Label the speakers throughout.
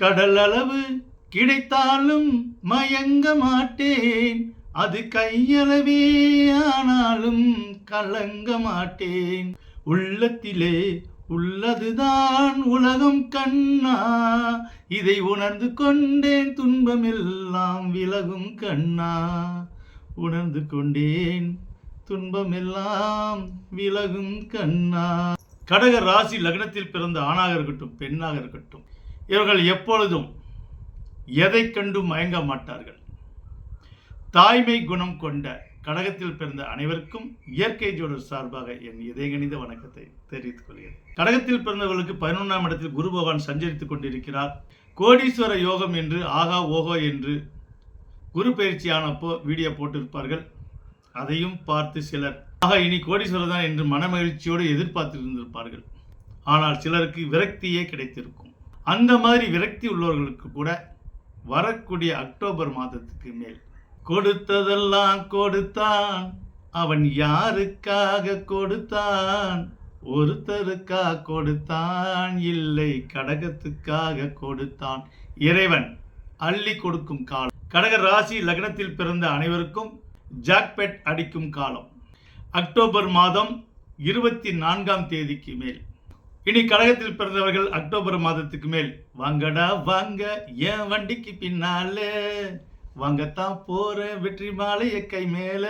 Speaker 1: கடல் அளவு கிடைத்தாலும் மயங்க மாட்டேன். அது கையளவே ஆனாலும் கலங்க மாட்டேன். உள்ளத்திலே உள்ளதுதான் உலகம் கண்ணா. இதை உணர்ந்து கொண்டேன் துன்பமெல்லாம் விலகும் கண்ணா. உணர்ந்து கொண்டேன் துன்பமெல்லாம் விலகும் கண்ணா. கடக ராசி லக்னத்தில் பிறந்த ஆணாக இருக்கட்டும் பெண்ணாக இருக்கட்டும் இவர்கள் எப்பொழுதும் எதை கண்டும் மயங்க மாட்டார்கள். தாய்மை குணம் கொண்ட கடகத்தில் பிறந்த அனைவருக்கும் இயற்கை ஜோடர் சார்பாக என் இதயகணித வணக்கத்தை தெரிவித்துக் கொள்கிறேன். கடகத்தில் பிறந்தவர்களுக்கு பதினொன்றாம் இடத்தில் குரு பகவான் சஞ்சரித்துக் கொண்டிருக்கிறார். கோடீஸ்வர யோகம் என்று ஆகா ஓகோ என்று குரு பயிற்சியானப்போ வீடியோ போட்டிருப்பார்கள். அதையும் பார்த்து சிலர் ஆக இனி கோடீஸ்வரர் தான் என்று மனமகிழ்ச்சியோடு எதிர்பார்த்து இருந்திருப்பார்கள் ஆனால் சிலருக்கு விரக்தியே கிடைத்திருக்கும். அந்த மாதிரி விரக்தி உள்ளவர்களுக்கு கூட வரக்கூடிய அக்டோபர் மாதத்துக்கு மேல் கொடுத்ததெல்லாம் கொடுத்தான். அவன் யாருக்காக கொடுத்தான்? ஒருத்தருக்கா கொடுத்தான். இல்லை கடகத்துக்காக கொடுத்தான். இறைவன் அள்ளி கொடுக்கும் காலம். கடக ராசி லக்னத்தில் பிறந்த அனைவருக்கும் ஜாக்பெட் அடிக்கும் காலம். அக்டோபர் மாதம் இருபத்தி நான்காம் தேதிக்கு மேல். இனி கழகத்தில் பிறந்தவர்கள் அக்டோபர் மாதத்துக்கு மேல். வாங்கடா வாங்க என் வண்டிக்கு பின்னாலே. வாங்கத்தான் போற வெற்றி மாலைய கை மேல.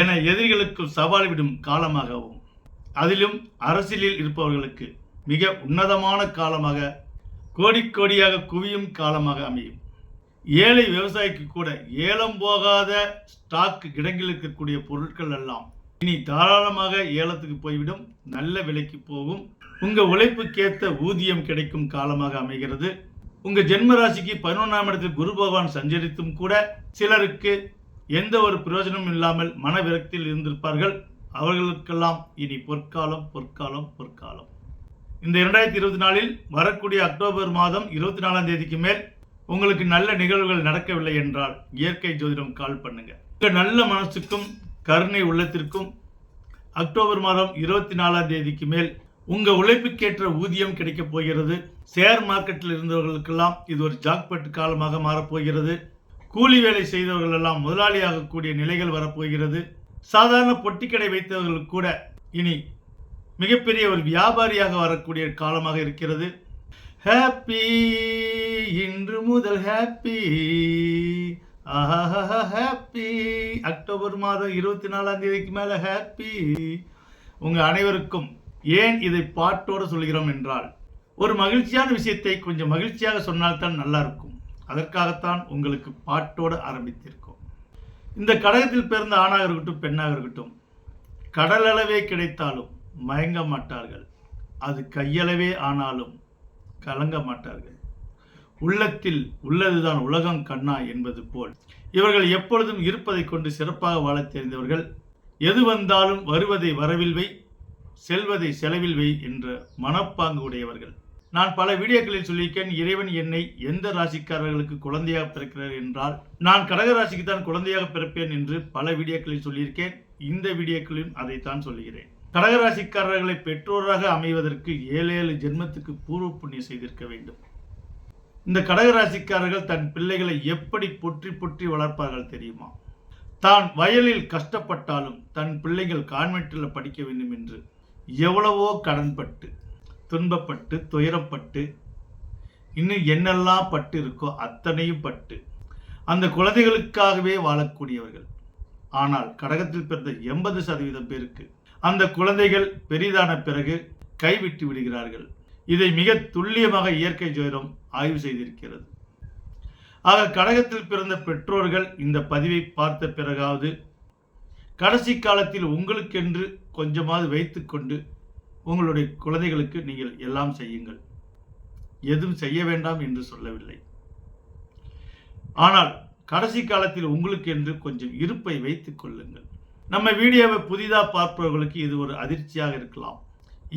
Speaker 1: என எதிரிகளுக்கு சவால் விடும் காலமாகவும் அதிலும் அரசியலில் இருப்பவர்களுக்கு மிக உன்னதமான காலமாக கோடி கோடியாக குவியும் காலமாக அமையும். ஏழை விவசாயிக்கு கூட ஏலம் போகாத ஸ்டாக் கிடங்கில் இருக்கக்கூடிய பொருட்கள் எல்லாம் இனி தாராளமாக ஏலத்துக்கு போய்விடும் நல்ல விலைக்கு போகும். உங்க உழைப்புக்கேத்த ஊதியம் கிடைக்கும் காலமாக அமைகிறது. உங்க ஜென்ம ராசிக்கு பதினொன்றாம் இடத்தில் குரு பகவான் சஞ்சரித்தும் கூட சிலருக்கு எந்த ஒரு பிரயோஜனமும் இல்லாமல் மனவிரக்தியில் இருந்திருப்பார்கள். அவர்களுக்கெல்லாம் இனி பொற்காலம் பொற்காலம் பொற்காலம். இந்த இரண்டாயிரத்தி இருபத்தி நாலில் வரக்கூடிய அக்டோபர் மாதம் இருபத்தி நாலாம் தேதிக்கு மேல் உங்களுக்கு நல்ல நிகழ்வுகள் நடக்கவில்லை என்றால் இயற்கை ஜோதிடம் கால் பண்ணுங்க. உங்க நல்ல மனசுக்கும் கருணை உள்ளத்திற்கும் அக்டோபர் மாதம் இருபத்தி நாலாம் தேதிக்கு மேல் உங்கள் உழைப்புக்கேற்ற ஊதியம் கிடைக்கப் போகிறது. ஷேர் மார்க்கெட்டில் இருந்தவர்களுக்கெல்லாம் இது ஒரு ஜாக்பட் காலமாக மாறப்போகிறது கூலி வேலை செய்தவர்களெல்லாம் முதலாளியாகக்கூடிய நிலைகள் வரப்போகிறது சாதாரண பொட்டிக்கடை வைத்தவர்கள் கூட இனி மிகப்பெரிய ஒரு வியாபாரியாக வரக்கூடிய காலமாக இருக்கிறது. ஹாப்பி இன்று முதல் ஹாப்பி ஹாப்பி அக்டோபர் மாதம் இருபத்தி நாலாம் தேதிக்கு மேலே ஹாப்பி உங்கள் அனைவருக்கும் ஏன் இதை பாட்டோடு சொல்கிறோம் என்றால் ஒரு மகிழ்ச்சியான விஷயத்தை கொஞ்சம் மகிழ்ச்சியாக சொன்னால்தான் நல்லா இருக்கும் அதற்காகத்தான் உங்களுக்கு பாட்டோடு ஆரம்பித்திருக்கோம். இந்த கடகத்தில் பிறந்த ஆணாக இருக்கட்டும் பெண்ணாக இருக்கட்டும் கடலளவே கிடைத்தாலும் மயங்க மாட்டார்கள். அது கையளவே ஆனாலும் கலங்க மாட்டார்கள். உள்ளத்தில் உள்ளதுதான் உலகம் கண்ணா என்பது போல். இவர்கள் எப்பொழுதும் இருப்பதை கொண்டு சிறப்பாக வாழத் தெரிந்தவர்கள். எது வந்தாலும் வருவதை வரவில் வை செல்வதை செலவில் வை என்ற மனப்பாங்கு உடையவர்கள். நான் பல வீடியோக்களில் சொல்லியிருக்கேன் இறைவன் என்னை எந்த ராசிக்காரர்களுக்கு குழந்தையாக பிறக்கிறார் என்றால் நான் கடக ராசிக்கு தான் குழந்தையாக பிறப்பேன் என்று பல வீடியோக்களில் சொல்லியிருக்கேன். இந்த வீடியோக்களிலும் அதைத்தான் சொல்கிறேன் கடகராசிக்காரர்களை பெற்றோராக அமைவதற்கு ஏழு ஏழு ஜென்மத்துக்கு பூர்வ புண்ணியம் செய்திருக்க வேண்டும். இந்த கடகராசிக்காரர்கள் தன் பிள்ளைகளை எப்படி பொற்றி பொற்றி வளர்ப்பார்கள் தெரியுமா? தான் வயலில் கஷ்டப்பட்டாலும் தன் பிள்ளைகள் கான்வென்ட்டில் படிக்க வேண்டும் என்று எவ்வளவோ கடன்பட்டு துன்பப்பட்டு துயரப்பட்டு இன்னும் என்னெல்லாம் பட்டு இருக்கோ அத்தனையும் பட்டு அந்த குழந்தைகளுக்காகவே வாழக்கூடியவர்கள். ஆனால் கடகத்தில் பிறந்த எண்பது சதவீதம் பேருக்கு அந்த குழந்தைகள் பெரிதான பிறகு கைவிட்டு விடுகிறார்கள். இதை மிக துல்லியமாக இயற்கை ஜோதிடம் ஆய்வு செய்திருக்கிறது. ஆக கடகத்தில் பிறந்த பெற்றோர்கள் இந்த பதிவை பார்த்த பிறகாவது கடைசி காலத்தில் உங்களுக்கென்று கொஞ்சமாவது வைத்துக்கொண்டு உங்களுடைய குழந்தைகளுக்கு நீங்கள் எல்லாம் செய்யுங்கள். எதுவும் செய்ய வேண்டாம் என்று சொல்லவில்லை. ஆனால் கடைசி காலத்தில் உங்களுக்கென்று கொஞ்சம் இருப்பை வைத்துக் கொள்ளுங்கள். நம்ம வீடியோவை புதிதாக பார்ப்பவர்களுக்கு இது ஒரு அதிர்ச்சியாக இருக்கலாம்.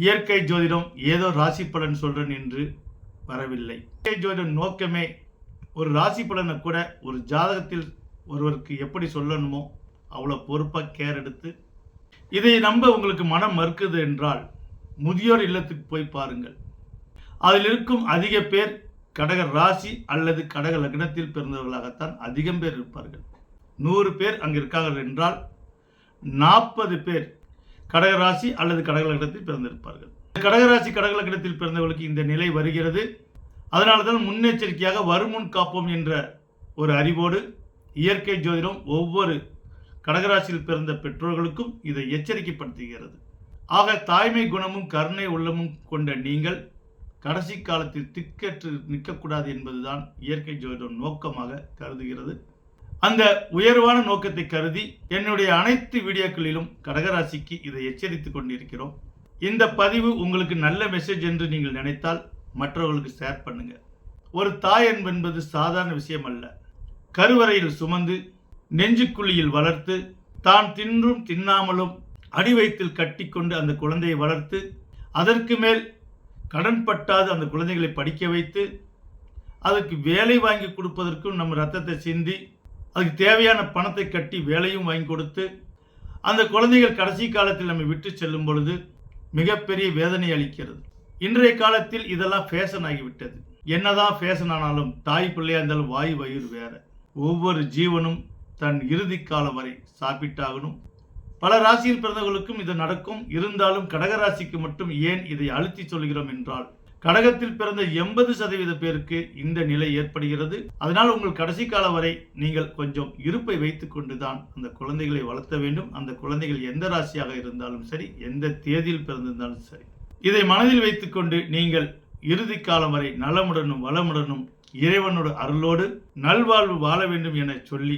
Speaker 1: இயற்கை ஜோதிடம் ஏதோ ராசி பலன் சொல்றேன் என்று வரவில்லை. இயற்கை ஜோதிடம் நோக்கமே ஒரு ராசி பலனை கூட ஒரு ஜாதகத்தில் ஒருவருக்கு எப்படி சொல்லணுமோ அவ்வளோ பொறுப்பாக கேர் எடுத்து இதை நம்ப உங்களுக்கு மனம் மறுக்குது என்றால் முதியோர் இல்லத்துக்கு போய் பாருங்கள். அதில் இருக்கும் அதிக பேர் கடக ராசி அல்லது கடக லக்னத்தில் பிறந்தவர்களாகத்தான் அதிகம் பேர் இருப்பார்கள். நூறு பேர் அங்கு இருக்கார்கள் என்றால் நாற்பது பேர் கடகராசி அல்லது கடக லக்னத்தில் பிறந்திருப்பார்கள். கடகராசி கடக லக்னத்தில் பிறந்தவர்களுக்கு இந்த நிலை வருகிறது. அதனால தான் முன்னெச்சரிக்கையாக வருமுன் காப்போம் என்ற ஒரு அறிவோடு இயற்கை ஜோதிடம் ஒவ்வொரு கடகராசியில் பிறந்த பெற்றோர்களுக்கும் இதை எச்சரிக்கைப்படுத்துகிறது. ஆக தாய்மை குணமும் கருணை உள்ளமும் கொண்ட நீங்கள் கடைசி காலத்தில் திக்கற்று நிற்கக்கூடாது என்பதுதான் இயற்கை ஜோதிடம் நோக்கமாக கருதுகிறது. அந்த உயர்வான நோக்கத்தை கருதி என்னுடைய அனைத்து வீடியோக்களிலும் கடகராசிக்கு இதை எச்சரித்துக் கொண்டிருக்கிறோம். இந்த பதிவு உங்களுக்கு நல்ல மெசேஜ் என்று நீங்கள் நினைத்தால் மற்றவர்களுக்கு ஷேர் பண்ணுங்க. ஒரு தாய் என்பது சாதாரண விஷயம் அல்ல. கருவறையில் சுமந்து நெஞ்சுக்குழியில் வளர்த்து தான் தின்றும் தின்னாமலும் அடி வயிற்றில் கட்டிக்கொண்டு அந்த குழந்தையை வளர்த்து அதற்கு மேல் கடன் பட்டாது அந்த குழந்தைகளை படிக்க வைத்து அதுக்கு வேலை வாங்கி கொடுப்பதற்கும் நம்ம ரத்தத்தை சிந்தி அதுக்கு தேவையான பணத்தை கட்டி வேலையும் வாங்கி கொடுத்து அந்த குழந்தைகள் கடைசி காலத்தில் நம்ம விட்டு செல்லும் பொழுது மிகப்பெரிய வேதனை அளிக்கிறது. இன்றைய காலத்தில் இதெல்லாம் ஃபேஷன் ஆகிவிட்டது. என்னதான் ஃபேஷன் ஆனாலும் தாய் பிள்ளையாக இருந்தாலும் வாய் வயிறு வேற. ஒவ்வொரு ஜீவனும் தன் இறுதி காலம் வரை சாப்பிட்டாகணும். பல ராசியில் பிறந்தவர்களுக்கும் இது நடக்கும். இருந்தாலும் கடகராசிக்கு மட்டும் ஏன் இதை அழுத்தி சொல்கிறோம் என்றால் கடகத்தில் பிறந்த எண்பது சதவீத பேருக்கு இந்த நிலை ஏற்படுகிறது. அதனால் உங்கள் கடைசி காலம் வரை நீங்கள் கொஞ்சம் இருப்பை வைத்துக்கொண்டு கொண்டுதான் அந்த குழந்தைகளை வளர்த்த வேண்டும். அந்த குழந்தைகள் எந்த ராசியாக இருந்தாலும் சரி எந்த தேதியில் பிறந்திருந்தாலும் சரி. இதை மனதில் வைத்துக்கொண்டு நீங்கள் இறுதி காலம் வரை நலமுடனும் வளமுடனும் இறைவனோட அருளோடு நல்வாழ்வு வாழ வேண்டும் என சொல்லி